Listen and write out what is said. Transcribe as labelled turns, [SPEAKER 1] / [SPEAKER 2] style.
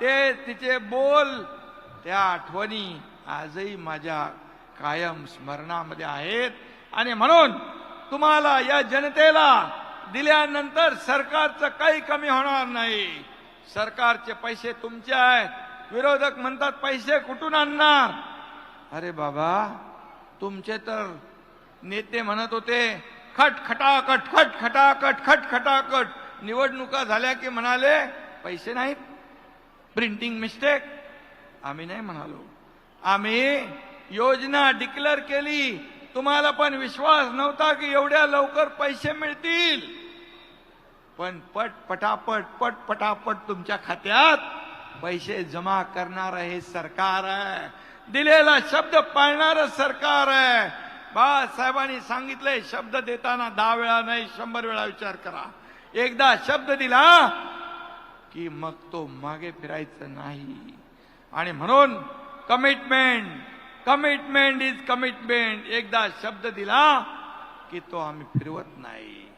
[SPEAKER 1] ते तिचे बोल त्या आठवणी आजही माझ्या कायम स्मरणामध्ये आहेत. आणि म्हणून तुम्हाला या जनतेला दिल्यानंतर सरकारचं काही कमी होणार नाही. सरकारचे पैसे तुमचे आहेत. विरोधक म्हणतात पैसे कुठून आणणार? अरे बाबा तुमचे तर नेते म्हणत होते खट खटखटाकट खटखटाकट खट निवडणुका झाल्या की म्हणाले पैसे नाहीत. प्रिंटिंग मिस्टेक आम्ही नाही म्हणालो. आम्ही योजना डिक्लेअर केली. तुम्हाला पण विश्वास नव्हता की एवढ्या लवकर पैसे मिळतील. पण पट पटापट पट पटापट तुमच्या खात्यात पैसे जमा करणार हे सरकार. आहे दिलेला शब्द पाळणार सरकार. आहे बाळासाहेबांनी सांगितलंय शब्द देताना दहा वेळा नाही शंभर वेळा विचार करा. एकदा शब्द दिला की मग तो मागे फिरायचं नाही. आणि म्हणून कमिटमेंट कमिटमेंट इज कमिटमेंट एकदा शब्द दिला की तो आम्ही फिरवत नाही.